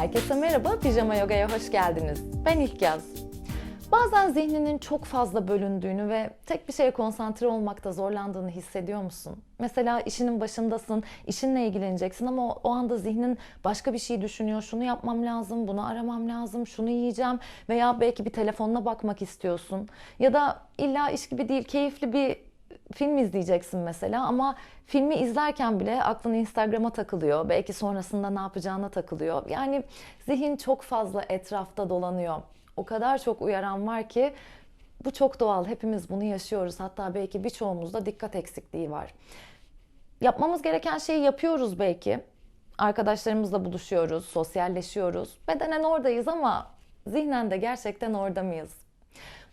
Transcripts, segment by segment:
Herkese merhaba, Pijama Yoga'ya hoş geldiniz. Ben İlk. Bazen zihninin çok fazla bölündüğünü ve tek bir şeye konsantre olmakta zorlandığını hissediyor musun? Mesela işinin başındasın, işinle ilgileneceksin ama o, o anda zihnin başka bir şey düşünüyor. Şunu yapmam lazım, bunu aramam lazım, şunu yiyeceğim veya belki bir telefonuna bakmak istiyorsun. Ya da illa iş gibi değil, keyifli bir film izleyeceksin mesela ama filmi izlerken bile aklın Instagram'a takılıyor. Belki sonrasında ne yapacağına takılıyor. Yani zihin çok fazla etrafta dolanıyor. O kadar çok uyaran var ki bu çok doğal. Hepimiz bunu yaşıyoruz. Hatta belki birçoğumuzda dikkat eksikliği var. Yapmamız gereken şeyi yapıyoruz belki. Arkadaşlarımızla buluşuyoruz, sosyalleşiyoruz. Bedenen oradayız ama zihnen de gerçekten orada mıyız?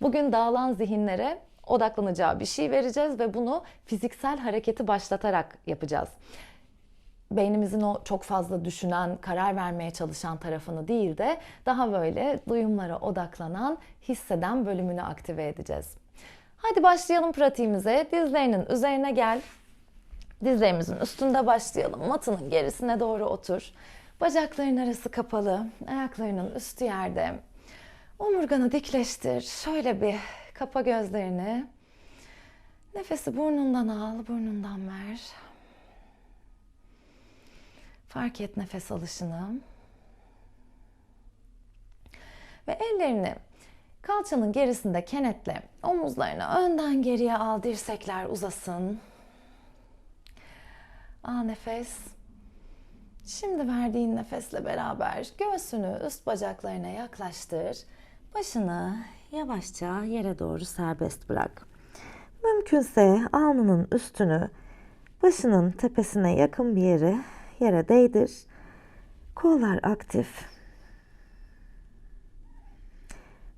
Bugün dağılan zihinlere odaklanacağı bir şey vereceğiz ve bunu fiziksel hareketi başlatarak yapacağız. Beynimizin o çok fazla düşünen, karar vermeye çalışan tarafını değil de daha böyle duyumlara odaklanan, hisseden bölümünü aktive edeceğiz. Hadi başlayalım pratiğimize. Dizlerinin üzerine gel. Dizlerimizin üstünde başlayalım. Matının gerisine doğru otur. Bacakların arası kapalı, ayaklarının üstü yerde. Omurganı dikleştir. Şöyle bir kapa gözlerini. Nefesi burnundan al, burnundan ver. Fark et nefes alışını. Ve ellerini kalçanın gerisinde kenetle. Omuzlarını önden geriye al, dirsekler uzasın. Al nefes. Şimdi verdiğin nefesle beraber göğsünü üst bacaklarına yaklaştır. Başını yavaşça yere doğru serbest bırak. Mümkünse alnının üstünü başının tepesine yakın bir yere yere değdir. Kollar aktif.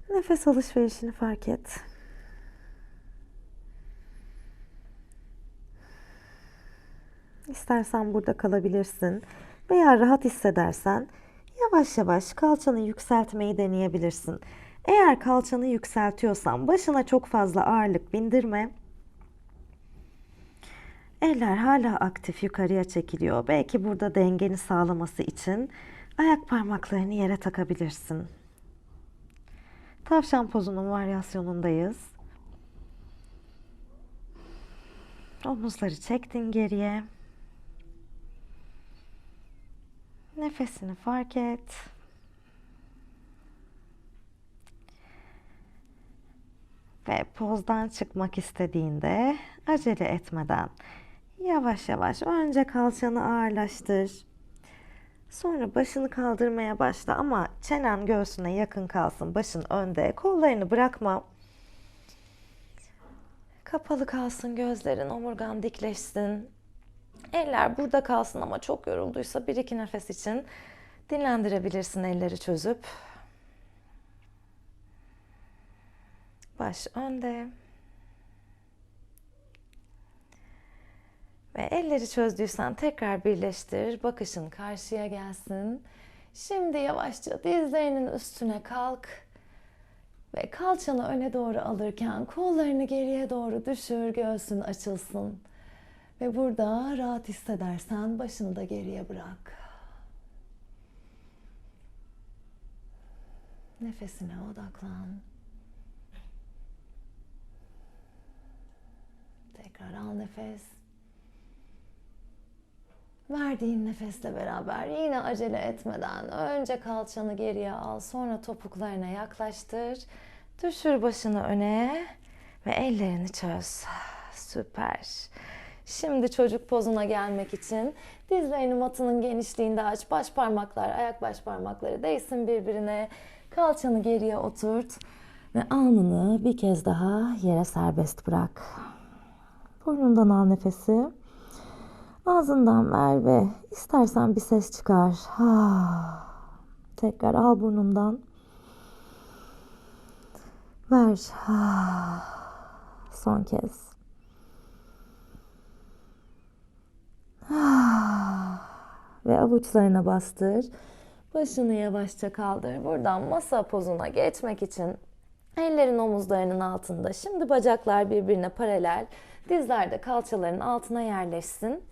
Nefes alışverişini fark et. İstersen burada kalabilirsin veya rahat hissedersen yavaş yavaş kalçanı yükseltmeyi deneyebilirsin. Eğer kalçanı yükseltiyorsan başına çok fazla ağırlık bindirme. Eller hala aktif yukarıya çekiliyor. Belki burada dengeni sağlaması için ayak parmaklarını yere takabilirsin. Tavşan pozunun varyasyonundayız. Omuzları çektin geriye. Nefesini fark et. Ve pozdan çıkmak istediğinde acele etmeden yavaş yavaş önce kalçanı ağırlaştır. Sonra başını kaldırmaya başla ama çenen göğsüne yakın kalsın. Başın önde. Kollarını bırakma. Kapalı kalsın gözlerin, omurgan dikleşsin. Eller burada kalsın ama çok yorulduysa bir iki nefes için dinlendirebilirsin elleri çözüp. Baş önde. Ve elleri çözdüysen tekrar birleştir. Bakışın karşıya gelsin. Şimdi yavaşça dizlerinin üstüne kalk. Ve kalçanı öne doğru alırken kollarını geriye doğru düşür. Göğsün açılsın. Ve burada rahat hissedersen başını da geriye bırak. Nefesine odaklan. Tekrar al nefes. Verdiğin nefesle beraber yine acele etmeden önce kalçanı geriye al, sonra topuklarına yaklaştır. Düşür başını öne ve ellerini çöz. Süper. Şimdi çocuk pozuna gelmek için dizlerini matının genişliğinde aç. Baş parmaklar, ayak baş parmakları değsin birbirine. Kalçanı geriye oturt ve alnını bir kez daha yere serbest bırak. Burnundan al nefesi. Ağzından ver ve istersen bir ses çıkar. Tekrar al burnundan. Ver. Son kez. Ve avuçlarına bastır. Başını yavaşça kaldır. Buradan masa pozuna geçmek için ellerin omuzlarının altında. Şimdi bacaklar birbirine paralel. Dizler de kalçaların altına yerleşsin.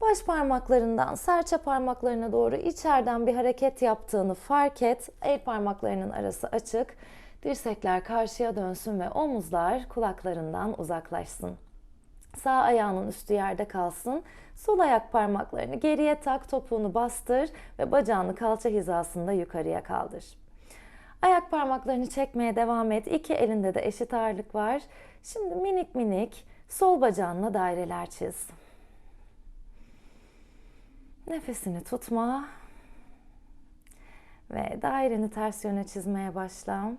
Baş parmaklarından serçe parmaklarına doğru içeriden bir hareket yaptığını fark et. El parmaklarının arası açık. Dirsekler karşıya dönsün ve omuzlar kulaklarından uzaklaşsın. Sağ ayağının üstü yerde kalsın. Sol ayak parmaklarını geriye tak, topuğunu bastır ve bacağını kalça hizasında yukarıya kaldır. Ayak parmaklarını çekmeye devam et. İki elinde de eşit ağırlık var. Şimdi minik minik sol bacağınla daireler çiz. Nefesini tutma. Ve daireni ters yöne çizmeye başla.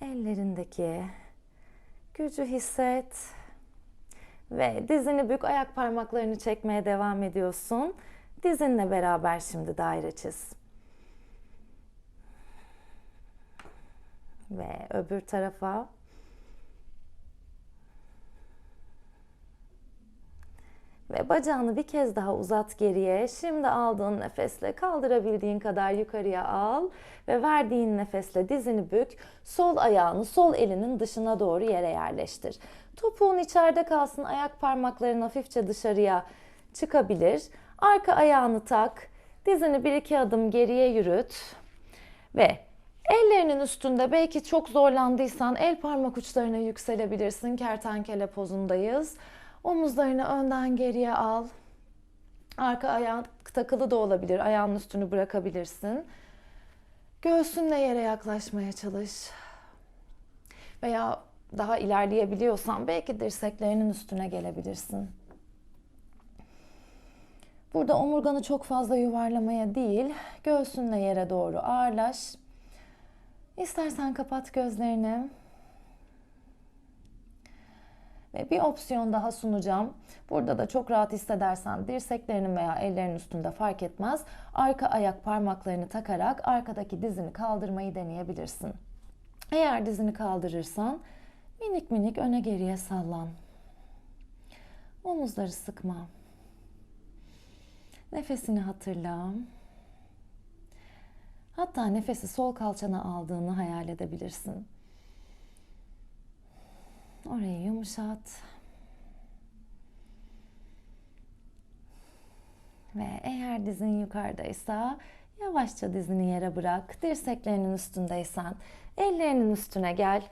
Ellerindeki gücü hisset. Ve dizini bük, ayak parmaklarını çekmeye devam ediyorsun. Dizinle beraber şimdi daire çiz. Ve öbür tarafa. Ve bacağını bir kez daha uzat geriye. Şimdi aldığın nefesle kaldırabildiğin kadar yukarıya al ve verdiğin nefesle dizini bük. Sol ayağını sol elinin dışına doğru yere yerleştir. Topuğun içeride kalsın. Ayak parmakların hafifçe dışarıya çıkabilir. Arka ayağını tak. Dizini bir iki adım geriye yürüt. Ve ellerinin üstünde belki çok zorlandıysan el parmak uçlarına yükselebilirsin. Kertenkele pozundayız. Omuzlarını önden geriye al. Arka ayağın takılı da olabilir. Ayağının üstünü bırakabilirsin. Göğsünle yere yaklaşmaya çalış. Veya daha ilerleyebiliyorsan belki dirseklerinin üstüne gelebilirsin. Burada omurganı çok fazla yuvarlamaya değil, göğsünle yere doğru ağırlaş. İstersen kapat gözlerini. Ve bir opsiyon daha sunacağım. Burada da çok rahat hissedersen dirseklerinin veya ellerinin üstünde fark etmez. Arka ayak parmaklarını takarak arkadaki dizini kaldırmayı deneyebilirsin. Eğer dizini kaldırırsan minik minik öne geriye sallan. Omuzları sıkma. Nefesini hatırla. Hatta nefesi sol kalçana aldığını hayal edebilirsin. Orayı yumuşat. Ve eğer dizin yukarıdaysa yavaşça dizini yere bırak. Dirseklerinin üstündeysen ellerinin üstüne gel.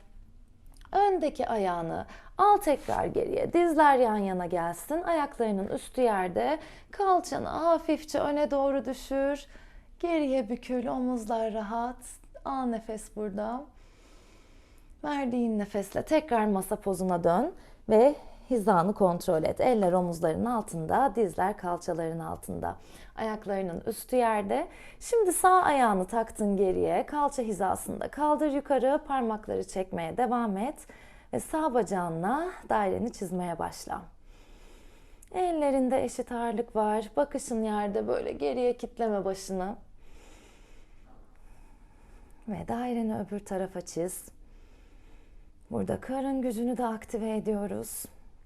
Öndeki ayağını al tekrar geriye. Dizler yan yana gelsin. Ayaklarının üstü yerde. Kalçanı hafifçe öne doğru düşür. Geriye bükül. Omuzlar rahat. Al nefes burada. Verdiğin nefesle tekrar masa pozuna dön ve hizanı kontrol et. Eller omuzların altında, dizler kalçaların altında. Ayaklarının üstü yerde. Şimdi sağ ayağını taktın geriye, kalça hizasında kaldır yukarı, parmakları çekmeye devam et ve sağ bacağınla daireni çizmeye başla. Ellerinde eşit ağırlık var. Bakışın yerde böyle geriye kitleme başını. Ve daireni öbür tarafa çiz. Burada karın gücünü de aktive ediyoruz.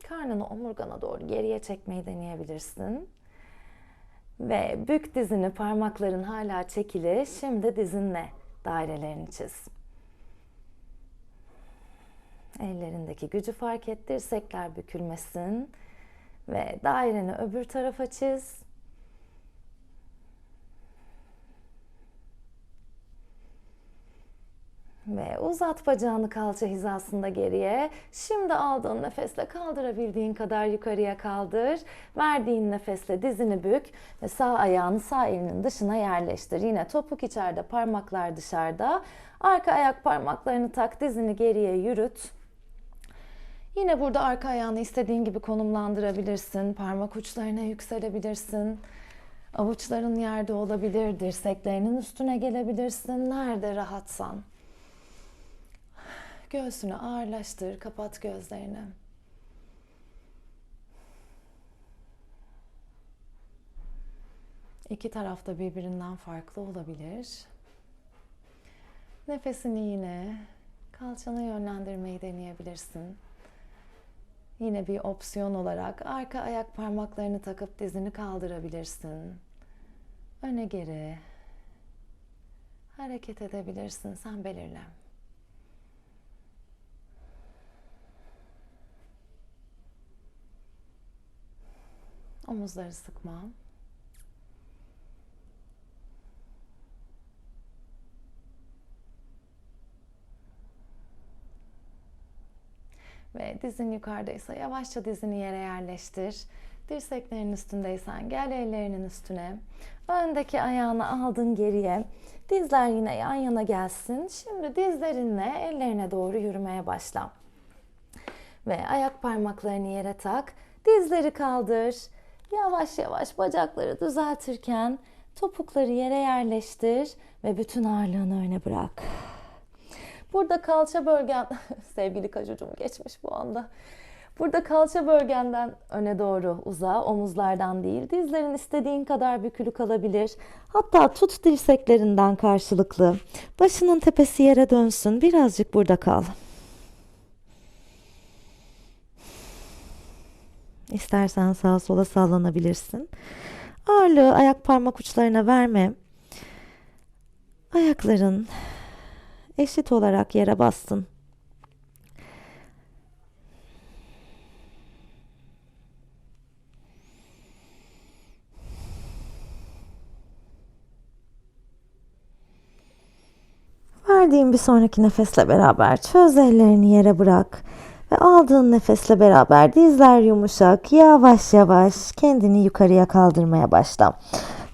Karnını omurgana doğru geriye çekmeyi deneyebilirsin. Ve bük dizini parmakların hala çekili. Şimdi dizinle dairelerini çiz. Ellerindeki gücü fark et. Dirsekler bükülmesin. Ve daireni öbür tarafa çiz. Ve uzat bacağını kalça hizasında geriye. Şimdi aldığın nefesle kaldırabildiğin kadar yukarıya kaldır. Verdiğin nefesle dizini bük ve sağ ayağını sağ elinin dışına yerleştir. Yine topuk içeride, parmaklar dışarıda. Arka ayak parmaklarını tak, dizini geriye yürüt. Yine burada arka ayağını istediğin gibi konumlandırabilirsin. Parmak uçlarına yükselebilirsin. Avuçların yerde olabilir, dirseklerinin üstüne gelebilirsin. Nerede rahatsan. Göğsünü ağırlaştır, kapat gözlerini. İki tarafta birbirinden farklı olabilir. Nefesini yine kalçana yönlendirmeyi deneyebilirsin. Yine bir opsiyon olarak arka ayak parmaklarını takıp dizini kaldırabilirsin. Öne geri hareket edebilirsin. Sen belirle. Omuzları sıkma. Ve dizin yukarıdaysa yavaşça dizini yere yerleştir. Dirseklerin üstündeysen gel ellerinin üstüne. Öndeki ayağını aldın geriye. Dizler yine yan yana gelsin. Şimdi dizlerinle ellerine doğru yürümeye başla. Ve ayak parmaklarını yere tak. Dizleri kaldır. Yavaş yavaş bacakları düzeltirken topukları yere yerleştir ve bütün ağırlığını öne bırak. Burada kalça bölgen, sevgili kacucum geçmiş bu anda. Burada kalça bölgenden öne doğru uza, omuzlardan değil. Dizlerin istediğin kadar bükülü kalabilir. Hatta tut dirseklerinden karşılıklı. Başının tepesi yere dönsün. Birazcık burada kal. İstersen sağa sola sallanabilirsin. Ağırlığı ayak parmak uçlarına verme. Ayakların eşit olarak yere bassın. Verdiğin bir sonraki nefesle beraber çöz ellerini yere bırak. Ve aldığın nefesle beraber dizler yumuşak, yavaş yavaş kendini yukarıya kaldırmaya başla.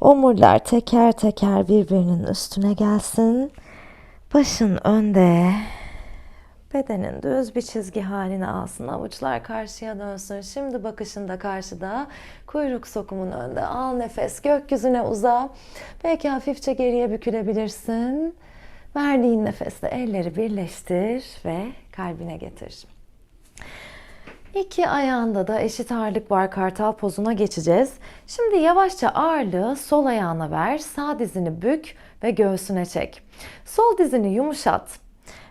Omurlar teker teker birbirinin üstüne gelsin. Başın önde. Bedenin düz bir çizgi halini alsın. Avuçlar karşıya dönsün. Şimdi bakışın da karşıda. Kuyruk sokumun önde. Al nefes. Gökyüzüne uza. Belki hafifçe geriye bükülebilirsin. Verdiğin nefesle elleri birleştir ve kalbine getir. İki ayağında da eşit ağırlık var kartal pozuna geçeceğiz. Şimdi yavaşça ağırlığı sol ayağına ver. Sağ dizini bük ve göğsüne çek. Sol dizini yumuşat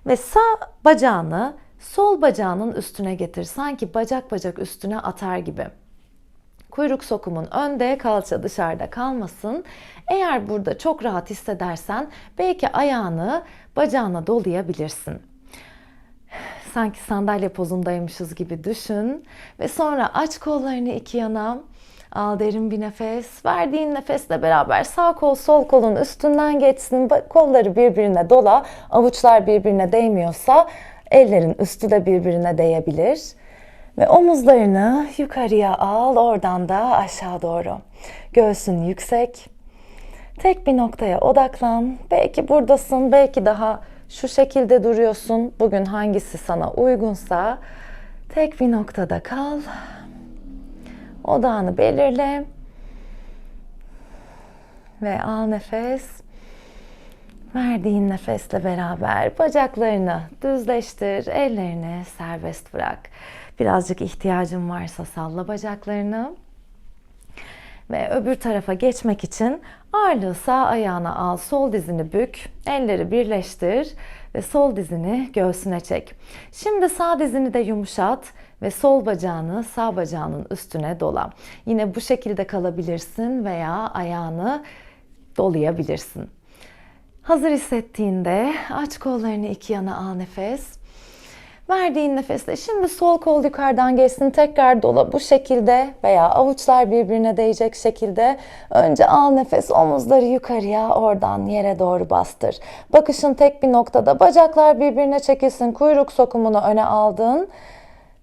ve sağ bacağını sol bacağının üstüne getir. Sanki bacak bacak üstüne atar gibi. Kuyruk sokumun önde, kalça dışarıda kalmasın. Eğer burada çok rahat hissedersen belki ayağını bacağına dolayabilirsin. Sanki sandalye pozundaymışız gibi düşün ve sonra aç kollarını iki yana. Al derin bir nefes. Verdiğin nefesle beraber sağ kol sol kolun üstünden geçsin. Kolları birbirine dola. Avuçlar birbirine değmiyorsa ellerin üstü de birbirine değebilir. Ve omuzlarını yukarıya al, oradan da aşağı doğru. Göğsün yüksek. Tek bir noktaya odaklan. Belki buradasın, belki daha şu şekilde duruyorsun. Bugün hangisi sana uygunsa tek bir noktada kal. Odağını belirle. Ve al nefes. Verdiğin nefesle beraber bacaklarını düzleştir, ellerini serbest bırak. Birazcık ihtiyacın varsa salla bacaklarını. Ve öbür tarafa geçmek için ağırlığı sağ ayağına al, sol dizini bük, elleri birleştir ve sol dizini göğsüne çek. Şimdi sağ dizini de yumuşat ve sol bacağını sağ bacağının üstüne dola. Yine bu şekilde kalabilirsin veya ayağını dolayabilirsin. Hazır hissettiğinde aç kollarını iki yana al nefes. Verdiğin nefesle şimdi sol kol yukarıdan geçsin tekrar dola bu şekilde veya avuçlar birbirine değecek şekilde önce al nefes omuzları yukarıya oradan yere doğru bastır. Bakışın tek bir noktada bacaklar birbirine çekilsin kuyruk sokumunu öne aldın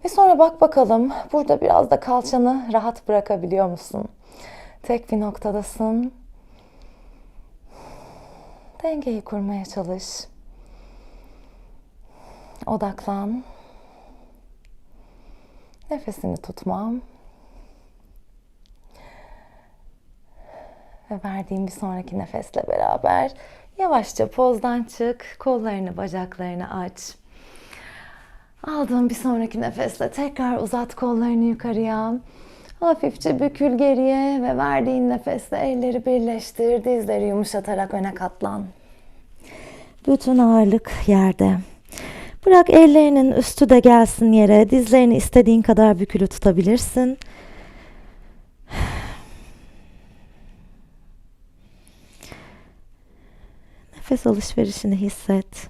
ve sonra bak bakalım burada biraz da kalçanı rahat bırakabiliyor musun? Tek bir noktadasın. Dengeyi kurmaya çalış. Odaklan. Nefesini tutmam. Ve verdiğim bir sonraki nefesle beraber yavaşça pozdan çık. Kollarını, bacaklarını aç. Aldığım bir sonraki nefesle tekrar uzat kollarını yukarıya. Hafifçe bükül geriye ve verdiğin nefesle elleri birleştir. Dizleri yumuşatarak öne katlan. Bütün ağırlık yerde. Bırak ellerinin üstü de gelsin yere. Dizlerini istediğin kadar bükülü tutabilirsin. Nefes alışverişini hisset.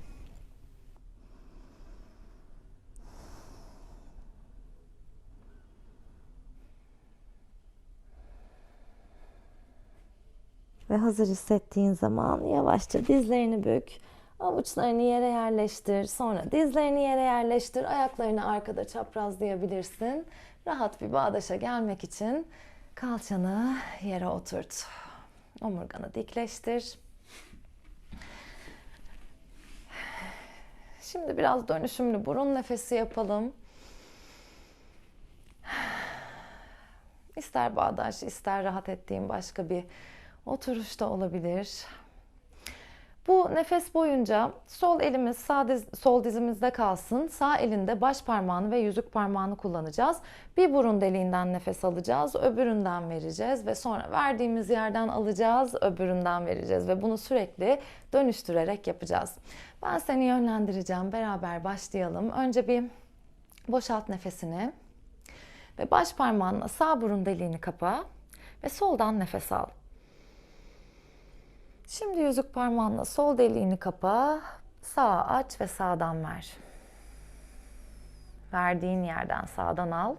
Ve hazır hissettiğin zaman yavaşça dizlerini bük. Avuçlarını yere yerleştir. Sonra dizlerini yere yerleştir. Ayaklarını arkada çaprazlayabilirsin. Rahat bir bağdaşa gelmek için kalçanı yere oturt. Omurganı dikleştir. Şimdi biraz dönüşümlü burun nefesi yapalım. İster bağdaş, ister rahat ettiğim başka bir oturuş da olabilir. Bu nefes boyunca sol elimiz sağ diz, sol dizimizde kalsın. Sağ elinde baş parmağını ve yüzük parmağını kullanacağız. Bir burun deliğinden nefes alacağız, öbüründen vereceğiz ve sonra verdiğimiz yerden alacağız, öbüründen vereceğiz ve bunu sürekli dönüştürerek yapacağız. Ben seni yönlendireceğim. Beraber başlayalım. Önce bir boşalt nefesini ve baş parmağınla sağ burun deliğini kapa ve soldan nefes al. Şimdi yüzük parmağınla sol deliğini kapa, sağa aç ve sağdan ver. Verdiğin yerden sağdan al.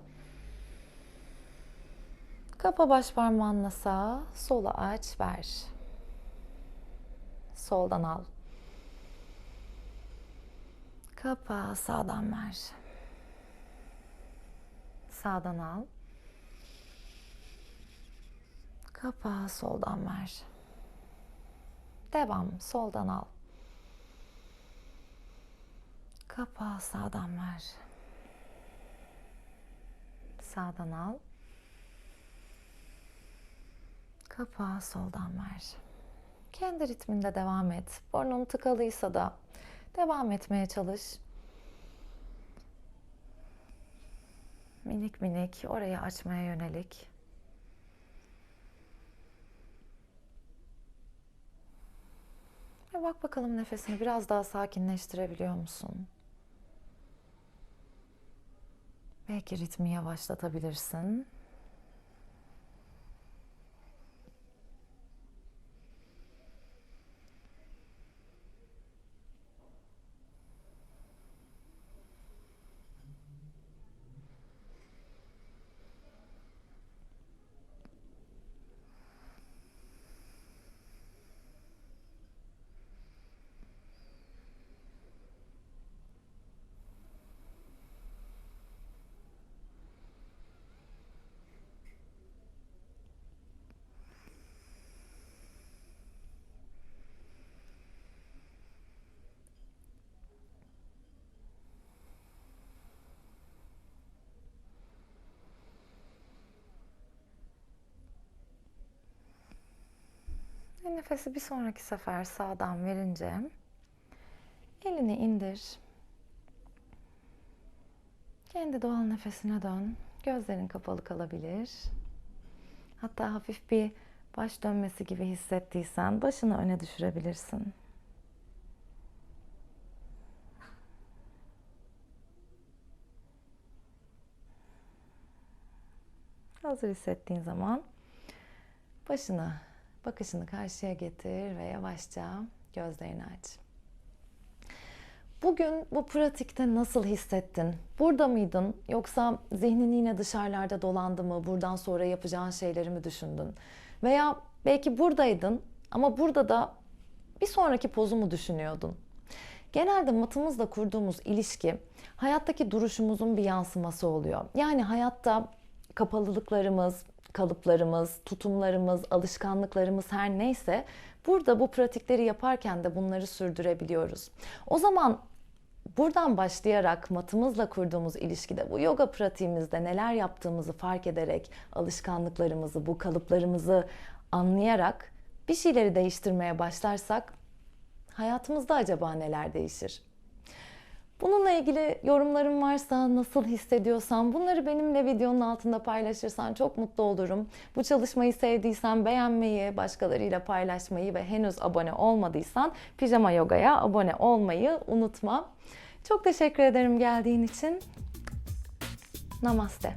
Kapa baş parmağınla sağ, sola aç, ver. Soldan al. Kapa, sağdan ver. Sağdan al. Kapa, soldan ver. Devam. Soldan al. Kapa sağdan ver. Sağdan al. Kapa soldan ver. Kendi ritminde devam et. Burnun tıkalıysa da devam etmeye çalış. Minik minik orayı açmaya yönelik. Bak bakalım nefesini biraz daha sakinleştirebiliyor musun? Belki ritmi yavaşlatabilirsin. Nefesi bir sonraki sefer sağdan verince elini indir. Kendi doğal nefesine dön. Gözlerin kapalı kalabilir. Hatta hafif bir baş dönmesi gibi hissettiysen başını öne düşürebilirsin. Hazır hissettiğin zaman başını Bakışını karşıya getir ve yavaşça gözlerini aç. Bugün bu pratikte nasıl hissettin? Burada mıydın yoksa zihnin yine dışarılarda dolandı mı? Buradan sonra yapacağın şeyleri mi düşündün? Veya belki buradaydın ama burada da bir sonraki pozu mu düşünüyordun? Genelde matımızla kurduğumuz ilişki hayattaki duruşumuzun bir yansıması oluyor. Yani hayatta kapalılıklarımız, kalıplarımız, tutumlarımız, alışkanlıklarımız her neyse burada bu pratikleri yaparken de bunları sürdürebiliyoruz. O zaman buradan başlayarak matımızla kurduğumuz ilişkide bu yoga pratiğimizde neler yaptığımızı fark ederek alışkanlıklarımızı, bu kalıplarımızı anlayarak bir şeyleri değiştirmeye başlarsak hayatımızda acaba neler değişir? Bununla ilgili yorumların varsa, nasıl hissediyorsan bunları benimle videonun altında paylaşırsan çok mutlu olurum. Bu çalışmayı sevdiysen beğenmeyi, başkalarıyla paylaşmayı ve henüz abone olmadıysan Pijama Yoga'ya abone olmayı unutma. Çok teşekkür ederim geldiğin için. Namaste.